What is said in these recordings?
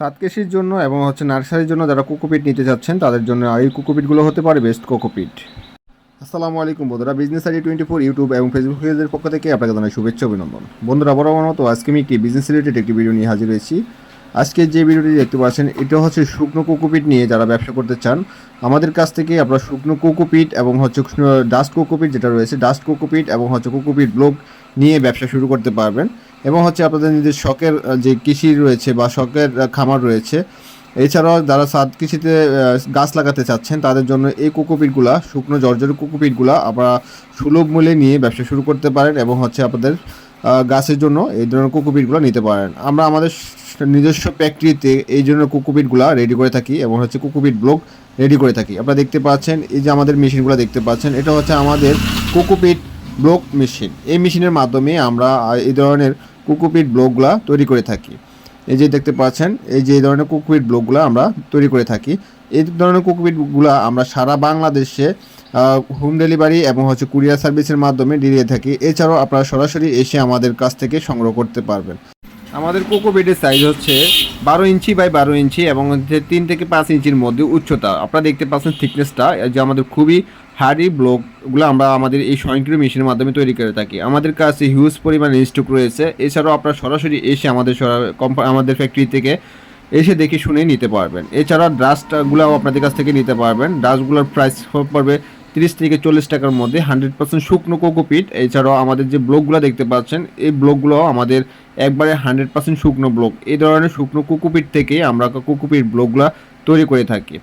সাতকেশির জন্য এবং হচ্ছে নার্সারির জন্য যারা কোকোপিট নিতে চাচ্ছেন তাদের জন্য এই কোকোপিটগুলো হতে পারে বেস্ট কোকোপিট। আসসালামু আলাইকুম বন্ধুরা business ID twenty four YouTube এবং ফেসবুক পেজের পক্ষ থেকে আপনাকে জানাই শুভেচ্ছা অভিনন্দন। বন্ধুরা, বরাবর মতো আজকে আমি একটি বিজনেস রিলেটেড একটি ভিডিও নিয়ে হাজির হয়েছি। আজকে যে ভিডিওটি দেখতে পাচ্ছেন, এটা হচ্ছে শুকনো কোকোপিট নিয়ে যারা ব্যবসা করতে চান, আমাদের কাছ থেকে আপনারা শুকনো কোকোপিট এবং হচ্ছে ডাস্ট কোকোপিট যেটা রয়েছে ডাস্ট কোকোপিট এবং হচ্ছে কোকোপিট ব্লক নিয়ে ব্যবসা শুরু করতে পারবেন। এবং হচ্ছে আপনাদের নিজের শখের যে কৃষি রয়েছে বা শখের খামার রয়েছে, এছাড়াও যারা সাত কৃষিতে গাছ লাগাতে চাচ্ছেন, তাদের জন্য এই কোকোপিটগুলা শুকনো জর্জর কোকোপিটগুলা আপনারা সুলভ মূল্যে নিয়ে ব্যবসা শুরু করতে পারেন এবং হচ্ছে আপনাদের গাছের জন্য এই ধরনের কোকোপিটগুলো নিতে পারেন। আমরা আমাদের নিজস্ব ফ্যাক্টরিতে এই ধরনের কোকোপিটগুলো রেডি করে থাকি এবং হচ্ছে কোকোপিট ব্লক রেডি করে থাকি। আপনারা দেখতে পাচ্ছেন, এই যে আমাদের মেশিনগুলো দেখতে পাচ্ছেন, এটা হচ্ছে আমাদের কোকোপিট ব্লক মেশিন। এই মেশিনের মাধ্যমে আমরা এই ধরনের কোকোপিট ব্লকগুলা তৈরি করে থাকি। এই যে দেখতে পাচ্ছেন, এই যে এই ধরনের কোকোপিট ব্লকগুলো আমরা তৈরি করে থাকি। এই ধরনের কোকোপিটগুলো আমরা সারা বাংলাদেশে হোম ডেলিভারি এবং হচ্ছে কুরিয়ার সার্ভিসের মাধ্যমে দিয়ে থাকি। এছাড়াও আপনারা সরাসরি এসে আমাদের কাছ থেকে সংগ্রহ করতে পারবেন। আমাদের কোকোপিটের সাইজ হচ্ছে বারো ইঞ্চি বাই বারো ইঞ্চি এবং হচ্ছে তিন থেকে পাঁচ ইঞ্চির মধ্যে উচ্চতা। আপনারা দেখতে পাচ্ছেন থিকনেসটা যে আমাদের খুবই হার্ডি ব্লকগুলো আমরা আমাদের এই স্বয়ংক্রিয় মেশিনের মাধ্যমে তৈরি করে থাকি। আমাদের কাছে হিউজ পরিমাণ স্টক রয়েছে। এছাড়াও আপনারা সরাসরি এসে আমাদের আমাদের ফ্যাক্টরি থেকে এসে দেখে শুনে নিতে পারবেন। এছাড়া ডাস্টগুলোও আপনাদের কাছ থেকে নিতে পারবেন। ডাস্টগুলোর প্রাইস পড়বে তিরিশ থেকে চল্লিশ টাকার মধ্যে হান্ড্রেড পার্সেন্ট শুকনো কোকোপিট এছাড়াও আমাদের যে ব্লকগুলো দেখতে পাচ্ছেন, এই ব্লকগুলো আমাদের একবারে হান্ড্রেড পার্সেন্ট শুকনো ব্লক। এই ধরনের শুকনো কোকোপিট থেকে আমরা কোকোপিট ব্লকগুলো তৈরি করে থাকি।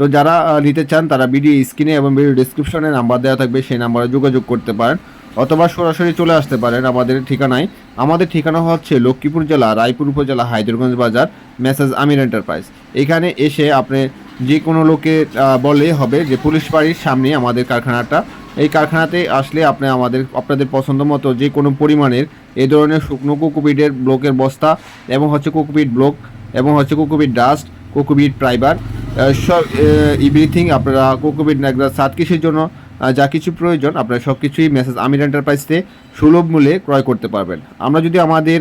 তো যারা নিতে চান তারা ভিডিও স্ক্রিনে এবং ভিডিও ডিসক্রিপশনে নাম্বার দেওয়া থাকবে, সেই নাম্বারে যোগাযোগ করতে পারেন। অথবা সরাসরি চলে আসতে পারেন আমাদের ঠিকানায়। আমাদের ঠিকানা হচ্ছে লক্ষ্মীপুর জেলা, রায়পুর উপজেলা হায়দরগঞ্জ বাজার, মেসেজ আমির এন্টারপ্রাইজ। এখানে এসে আপনি যে কোনো লোকে বলে হবে যে পুলিশ বাড়ির সামনে আমাদের কারখানাটা। এই কারখানাতে আসলে আপনি আমাদের, আপনাদের পছন্দ মতো যে কোনো পরিমাণের এই ধরনের শুকনো কোকোপিটের ব্লকের বস্তা এবং হচ্ছে কোকোপিট ব্লক এবং হচ্ছে কোকোপিট ডাস্ট, কোকোপিট প্রাইবার সব এভরিথিং আপনারা কোকোপিট নাগরা সাত কৃষির জন্য যা কিছু প্রয়োজন, আপনারা সব কিছুই মেসেজ আমির এন্টারপ্রাইজতে সুলভ মূল্যে ক্রয় করতে পারবেন। আমরা যদি আমাদের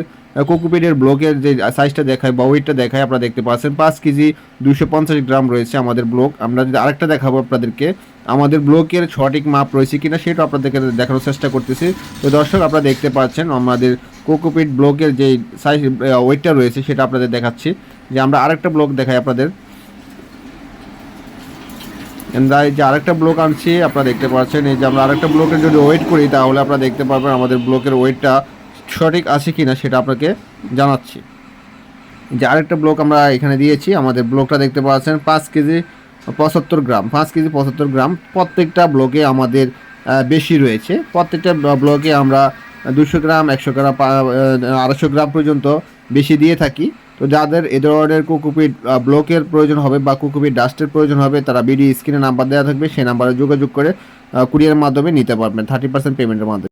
কোকোপিডের ব্লকের যে সাইজটা দেখাই বা ওয়েটটা দেখায় আপনারা দেখতে পাচ্ছেন পাঁচ কেজি দুশো পঞ্চাশ গ্রাম রয়েছে আমাদের ব্লক আমরা যদি আরেকটা দেখাবো আপনাদেরকে, আমাদের ব্লকের সঠিক মাপ রয়েছে কিনা সেটা আপনাদেরকে দেখানোর চেষ্টা করতেছি। তো দর্শক, আপনারা দেখতে পাচ্ছেন আমাদের কোকোপিট ব্লকের যে সাইজ ওয়েটটা রয়েছে সেটা আপনাদের দেখাচ্ছি। যে আমরা আরেকটা ব্লক দেখাই আপনাদের। এই যে আরেকটা ব্লক আনছি, আপনারা দেখতে পাচ্ছেন, এই যে আমরা আরেকটা ব্লকের যদি ওয়েট করি, তাহলে আপনারা দেখতে পারবেন আমাদের ব্লকের ওয়েটটা সঠিক আছে কি না সেটা আপনাকে জানাচ্ছি। যে আরেকটা ব্লক আমরা এখানে দিয়েছি, আমাদের ব্লকটা দেখতে পাচ্ছেন, পাঁচ কেজি পঁচাত্তর গ্রাম, পাঁচ কেজি পঁচাত্তর গ্রাম, প্রত্যেকটা ব্লকে আমাদের বেশি রয়েছে। প্রত্যেকটা ব্লকে আমরা দুশো গ্রাম, একশো গ্রাম আড়াইশো গ্রাম পর্যন্ত বেশি দিয়ে থাকি। তো যাদের এ ধরনের কুকুপিট ব্লকের প্রয়োজন হবে বা কুকুপিট ডাস্টের প্রয়োজন হবে, তারা বিডি স্ক্রিনে নাম্বার দেওয়া থাকবে, সেই নাম্বারে যোগাযোগ করে কুরিয়ার মাধ্যমে নিতে পারবেন থার্টি পার্সেন্ট পেমেন্টের মাধ্যমে।